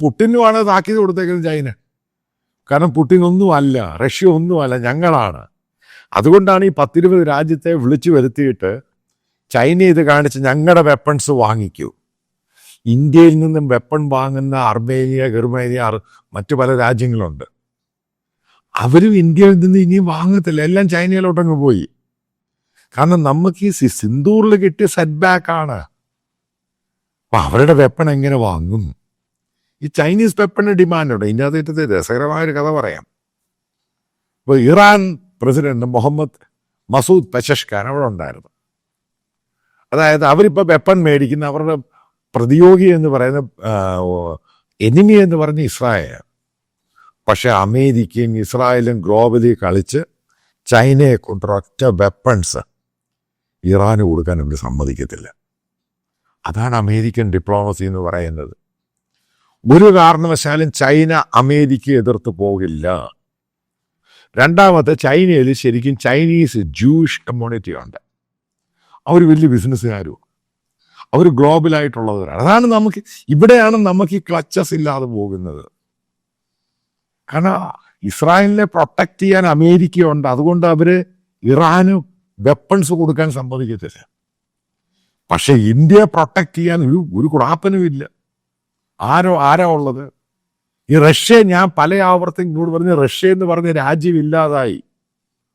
പുട്ടിനുമാണ് താക്കീത് കൊടുത്തേക്കുന്നത് ചൈന. കാരണം പുട്ടിൻ ഒന്നുമല്ല റഷ്യ ഒന്നുമല്ല ഞങ്ങളാണ്. അതുകൊണ്ടാണ് ഈ പത്തിരുപത് രാജ്യത്തെ വിളിച്ചു വരുത്തിയിട്ട് ചൈന ഇത് കാണിച്ച് ഞങ്ങളുടെ വെപ്പൺസ് വാങ്ങിക്കൂ. ഇന്ത്യയിൽ നിന്നും വെപ്പൺ വാങ്ങുന്ന അർമേനിയ ഗർമേനിയ മറ്റു പല രാജ്യങ്ങളുണ്ട്. അവരും ഇന്ത്യയിൽ നിന്ന് ഇനിയും വാങ്ങത്തില്ല. എല്ലാം ചൈനയിലോട്ടങ്ങ് പോയി. കാരണം നമുക്ക് ഈ സിന്ദൂറിൽ കിട്ടിയ സെറ്റ് ബാക്ക് ആണ്. അപ്പൊ അവരുടെ വെപ്പൺ എങ്ങനെ വാങ്ങും? ഈ ചൈനീസ് വെപ്പണിന് ഡിമാൻഡുണ്ട്. രസകരമായ ഒരു കഥ പറയാം. ഇപ്പോൾ Iran president Mohammad Masoud Pezeshkian അവിടെ ഉണ്ടായിരുന്നു. അതായത് അവരിപ്പോൾ വെപ്പൺ മേടിക്കുന്ന അവരുടെ പ്രതിയോഗി എന്ന് പറയുന്ന എനിമി എന്ന് പറഞ്ഞ ഇസ്രായേൽ. പക്ഷെ അമേരിക്കയും ഇസ്രായേലും ഗ്ലോബലി കളിച്ച് ചൈനയെ കൊണ്ടൊരൊറ്റ വെപ്പൺസ് ഇറാന് കൊടുക്കാൻ അവർ സമ്മതിക്കത്തില്ല. അതാണ് അമേരിക്കൻ ഡിപ്ലോമസി എന്ന് പറയുന്നത്. ഒരു കാരണവശാലും ചൈന അമേരിക്കയെ എതിർത്ത് പോകില്ല. രണ്ടാമത്തെ ചൈനയിൽ ശരിക്കും ചൈനീസ് ജൂഷ് കമ്മ്യൂണിറ്റി ഉണ്ട്. അവർ വലിയ ബിസിനസ്സുകാരും അവർ ഗ്ലോബലായിട്ടുള്ളവരാണ് അതാണ് നമുക്ക് ഇവിടെയാണ് നമുക്ക് ഈ ക്ലച്ചസ് ഇല്ലാതെ പോകുന്നത്. കാരണം ഇസ്രായേലിനെ പ്രൊട്ടക്റ്റ് ചെയ്യാൻ അമേരിക്ക ഉണ്ട്. അതുകൊണ്ട് അവർ ഇറാന് വെപ്പൺസ് കൊടുക്കാൻ സമ്മതിക്കത്തില്ല. പക്ഷെ ഇന്ത്യയെ പ്രൊട്ടക്റ്റ് ചെയ്യാൻ ഒരു ഒരു കുടാപ്പനും ഇല്ല ആരോ ആരാ ഉള്ളത്? ഈ റഷ്യ ഞാൻ പല ആവർത്തി ഇങ്ങോട്ട് പറഞ്ഞ് റഷ്യ എന്ന് പറഞ്ഞ രാജ്യം ഇല്ലാതായി.